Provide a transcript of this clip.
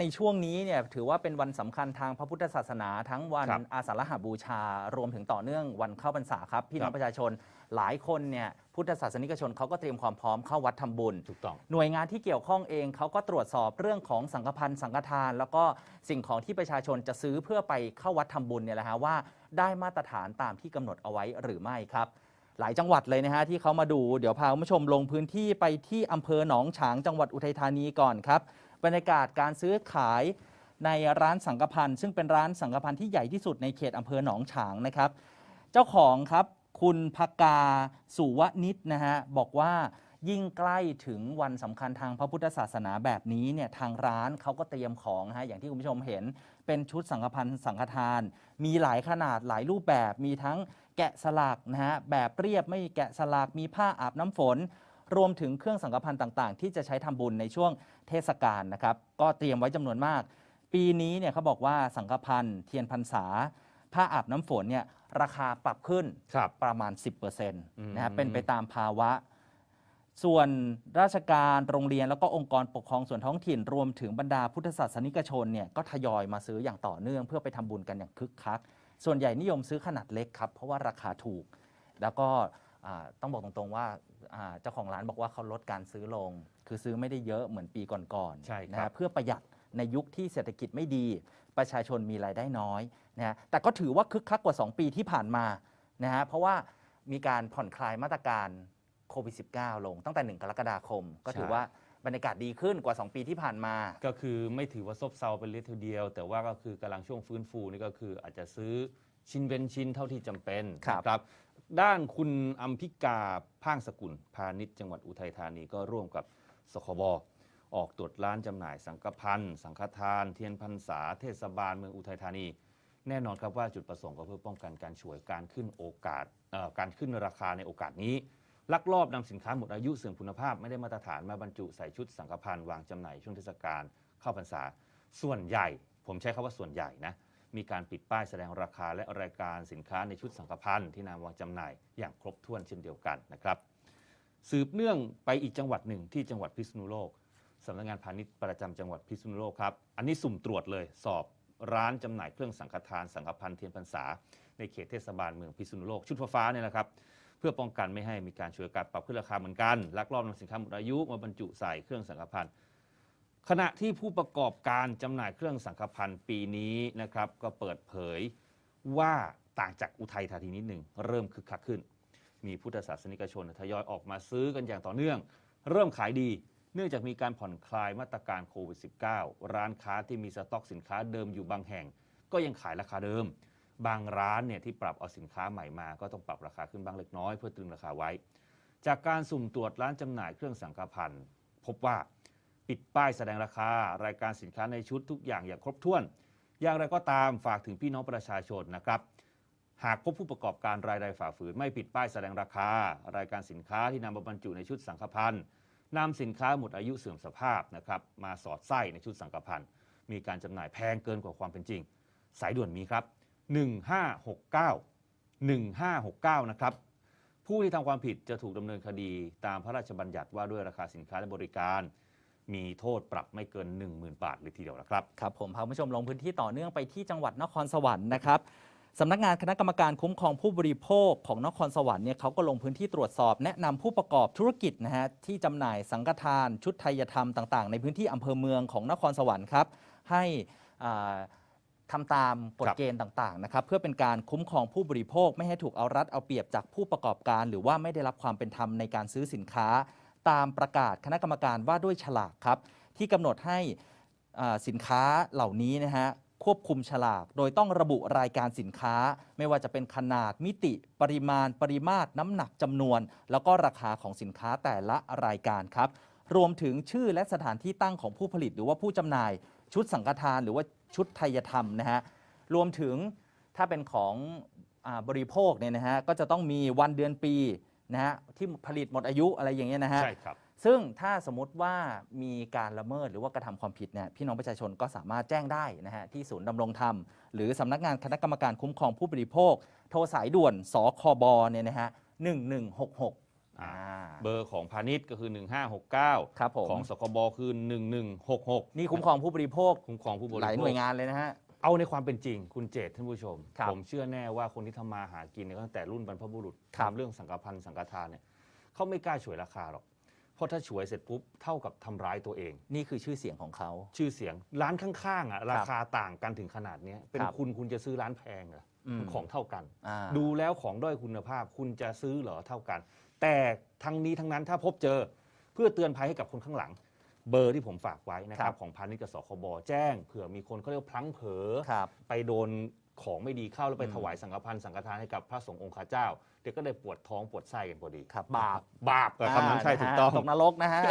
ในช่วงนี้เนี่ยถือว่าเป็นวันสำคัญทางพระพุทธศาสนาทั้งวันครับอาสาฬหบูชา รวมถึงต่อเนื่องวันเข้าพรรษาครับ พี่น้องครับประชาชนหลายคนเนี่ยพุทธศาสนิกชนเขาก็เตรียมความพร้อมเข้าวัดทำบุญถูกต้องหน่วยงานที่เกี่ยวข้องเองเขาก็ตรวจสอบเรื่องของสังฆพันธ์สังฆทาน แล้วก็สิ่งของที่ประชาชนจะซื้อเพื่อไปเข้าวัดทำบุญเนี่ยแหละฮะว่าได้มาตรฐานตามที่กำหนดเอาไว้หรือไม่ครับหลายจังหวัดเลยนะฮะที่เขามาดูเดี๋ยวพาคุณผู้ชมลงพื้นที่ไปที่อำเภอหนองฉางจังหวัดอุทัยธานีก่อนครับ บรรยากาศการซื้อขายในร้านสังฆพันธ์ซึ่งเป็นร้านสังฆพันธ์ที่ใหญ่ที่สุดในเขตอำเภอหนองฉางนะครับ เจ้าของครับคุณภกาสุวนิชนะฮะบอกว่ายิ่งใกล้ถึงวันสำคัญทางพระพุทธศาสนาแบบนี้เนี่ยทางร้านเขาก็เตรียมของนะฮะอย่างที่คุณผู้ชมเห็น เป็นชุดสังฆพันธ์สังฆทาน มีหลายขนาดหลายรูปแบบ มีทั้งแกะสลักนะฮะแบบเรียบไม่แกะสลักมีผ้าอาบน้ำฝน รวมถึงเครื่องสังฆพันธ์ต่างๆ ที่จะใช้ทำบุญในช่วงเทศกาลนะครับ ก็เตรียมไว้จำนวนมาก ปีนี้เนี่ยเขาบอกว่าสังฆพันธ์เทียนพรรษา ผ้าอาบน้ำฝนเนี่ยราคาปรับขึ้นครับประมาณ 10%นะฮะอืมเป็นไปตามภาวะส่วนราชการโรงเรียนแล้วก็องค์กรปกครองส่วนท้องถิ่น รวมถึงบรรดาพุทธศาสนิกชนเนี่ยก็ทยอยมาซื้ออย่างต่อเนื่อง เพื่อไปทำบุญกันอย่างคึกคัก ส่วนใหญ่นิยมซื้อขนาดเล็กครับ เพราะว่าราคาถูก แล้วก็อ่า ต้องบอกตรงๆว่าอ่าเจ้าของร้านบอกว่าเขาลดการซื้อลง คือซื้อไม่ได้เยอะเหมือนปีก่อนๆใช่ครับนะฮะเพื่อประหยัดในยุคที่เศรษฐกิจไม่ดี ประชาชนมีรายได้น้อยนะฮะแต่ก็ถือว่าคึกคักกว่า 2 ปีที่ผ่านมานะฮะเพราะว่ามีการผ่อนคลายมาตรการโควิด -19 ลงตั้งแต่ 1 กรกฎาคม ก็ถือใช่ว่าบรรยากาศดีขึ้นกว่า 2 ปีที่ผ่านมา ก็คือไม่ถือว่าซบเซาเป็นเลททีเดียว แต่ว่าก็คือกำลังช่วงฟื้นฟูนี่ก็คืออาจจะซื้อชิ้นเว้นชิ้นเท่าที่จำเป็นครับ นะครับ ด้านคุณอัมพิกาพ่างสกุล พาณิชย์จังหวัดอุทัยธานีก็ร่วมกับสคบออกตรวจร้านจำหน่ายสังฆพันธ์สังฆทาน เทียนพรรษาเทศบาลเมืองอุทัยธานี แน่นอนครับว่าจุดประสงค์ก็เพื่อป้องกันการฉวยการขึ้นโอกาสการขึ้นราคาในโอกาสนี้ลักลอบนำสินค้าหมดอายุเสื่อมคุณภาพไม่ได้มาตรฐานมาบรรจุใส่ชุดสังฆพันธ์วางจำหน่ายช่วงเทศกาลเข้าพรรษาส่วนใหญ่ ผมใช้คำว่าส่วนใหญ่นะ มีการปิดป้ายแสดงราคาและรายการสินค้าในชุดสังฆพันธ์ที่นำวางจำหน่ายอย่างครบถ้วนเช่นเดียวกันนะครับ สืบเนื่องไปอีกจังหวัดหนึ่งที่จังหวัดพิษณุโลกสำนักงานพาณิชย์ประจำจังหวัดพิษณุโลกครับ อันนี้สุ่มตรวจเลยสอบร้านจำหน่ายเครื่องสังฆทานสังฆพันธ์เทียนพรรษา ในเขตเทศบาลเมืองพิษณุโลกชุดฟ้าเนี่ยนะครับเพื่อป้องกันไม่ให้มีการช่วยการปรับขึ้นราคาเหมือนกันลักลอบนำสินค้าหมดอายุมาบรรจุใส่เครื่องสังฆพันธ์ ขณะที่ผู้ประกอบการจำหน่ายเครื่องสังฆพันธ์ปีนี้นะครับ ก็เปิดเผยว่าต่างจากอุทัยธานีนิดหนึ่งเริ่มคึกคักขึ้น มีพุทธศาสนิกชนทยอยออกมาซื้อกันอย่างต่อเนื่อง เริ่มขายดีเนื่องจากมีการผ่อนคลายมาตรการโควิด -19 ร้านค้าที่มีสต็อกสินค้าเดิมอยู่บางแห่ง ก็ยังขายราคาเดิม บางร้านเนี่ยที่ปรับเอาสินค้าใหม่มา ก็ต้องปรับราคาขึ้นบ้างเล็กน้อยเพื่อตรึงราคาไว้ จากการสุ่มตรวจร้านจำหน่ายเครื่องสังฆพันธ์พบว่า ปิดป้ายแสดงราคา รายการสินค้าในชุดทุกอย่างอย่างครบถ้วน อย่างไรก็ตามฝากถึงพี่น้องประชาชนนะครับ หากพบผู้ประกอบการรายใดฝ่าฝืนไม่ปิดป้ายแสดงราคา รายการสินค้าที่นำมาบรรจุในชุดสังฆพันธ์นำสินค้าหมดอายุเสื่อมสภาพนะครับมาสอดไส้ในชุดสังฆพันธ์มีการจำหน่ายแพงเกินกว่าความเป็นจริง สายด่วนมีครับ 1569 1569 นะครับ ผู้ที่ทำความผิดจะถูกดำเนินคดีตามพระราชบัญญัติว่าด้วยราคาสินค้าและบริการ มีโทษปรับไม่เกิน 10,000 บาทเลยทีเดียวนะครับ ครับผมพาคุณผู้ชมลงพื้นที่ต่อเนื่องไปที่จังหวัดนครสวรรค์นะครับสำนักงานคณะกรรมการคุ้มครองผู้บริโภคของนครสวรรค์เนี่ยเขาก็ลงพื้นที่ตรวจสอบแนะนำผู้ประกอบธุรกิจนะฮะที่จำหน่ายสังฆทานชุดไทยธรรมต่างๆ ในพื้นที่อำเภอเมืองของนครสวรรค์ครับให้อ่าทำตามกฎเกณฑ์ต่างๆนะครับเพื่อเป็นการคุ้มครองผู้บริโภค ไม่ให้ถูกเอารัดเอาเปรียบจากผู้ประกอบการ หรือว่าไม่ได้รับความเป็นธรรมในการซื้อสินค้า ตามประกาศคณะกรรมการว่าด้วยฉลากครับ ที่กำหนดให้สินค้าเหล่านี้นะฮะควบคุมฉลาก โดยต้องระบุรายการสินค้า ไม่ว่าจะเป็นขนาดมิติ ปริมาณ ปริมาตร น้ำหนักจำนวน แล้วก็ราคาของสินค้าแต่ละรายการครับ รวมถึงชื่อและสถานที่ตั้งของผู้ผลิต หรือว่าผู้จำหน่าย ชุดสังฆทาน หรือว่าชุดไทยธรรมนะฮะรวมถึงถ้าเป็นของอบริโภคเนี่ยนะฮะก็จะต้องมีวันเดือนปี นะฮะที่ผลิตหมดอายุอะไรอย่างเงี้ยนะฮะใช่ครับซึ่งถ้าสมมติว่ามีการละเมิดหรือว่ากระทำความผิดเนี่ยพี่น้องประชาชนก็สามารถแจ้งได้นะฮะที่ศูนย์ดำรงธรรม หรือสำนักงานคณะกรรมการคุ้มครองผู้บริโภค โทรสายด่วนสคบเนี่ยนะฮะ1166อ่าอ่าเบอร์ของพาณิชย์ก็คือ 1569ครับผมของสคบคือ 1166 นี่คุ้มครองผู้บริโภค คุ้มครองผู้บริหลายโภหน่วคยงานเลยนะฮะ เอาในความเป็นจริงคุณเจตท่านผู้ชม ครับผมเชื่อแน่ว่าคนที่ทำมาหากินเนี่ยตั้งแต่รุ่นบรรพบุรุษครับ ทำเรื่องสังฆพันธ์สังฆทานเนี่ยเขาไม่กล้าฉวยราคาหรอกเพราะถ้าฉวยเสร็จปุ๊บเท่ากับทำร้ายตัวเอง นี่คือชื่อเสียงของเขา ชื่อเสียงร้านข้างๆอะราคาต่างกันถึงขนาดเนี้ยเป็นครับคุณคุณจะซื้อร้านแพงเหรออมของเท่ากัน อ่าดูแล้วของด้อยคุณภาพคุณจะซื้อเหรอเท่ากัน แต่ทั้งนี้ทั้งนั้นถ้าพบเจอเพื่อเตือนภัยให้กับคนข้างหลัง เบอร์ที่ผมฝากไว้นะคครัรับบของพาณิชย์กับสคบแจ้งเผื่อมีคนเขาเรียกว่าพลั้งเผลอครับไปโดนของไม่ดีเข้าแล้วไปอืมถวายสังฆพันธ์สังฆทานให้กับพระสงฆ์องค์ข้าเจ้า เด็กก็เลยปวดท้องปวดไส้กันพอดีครับบาป บาปกับคำนั้นใช่าถูกนะฮะต้อง ตกนรกนะฮะ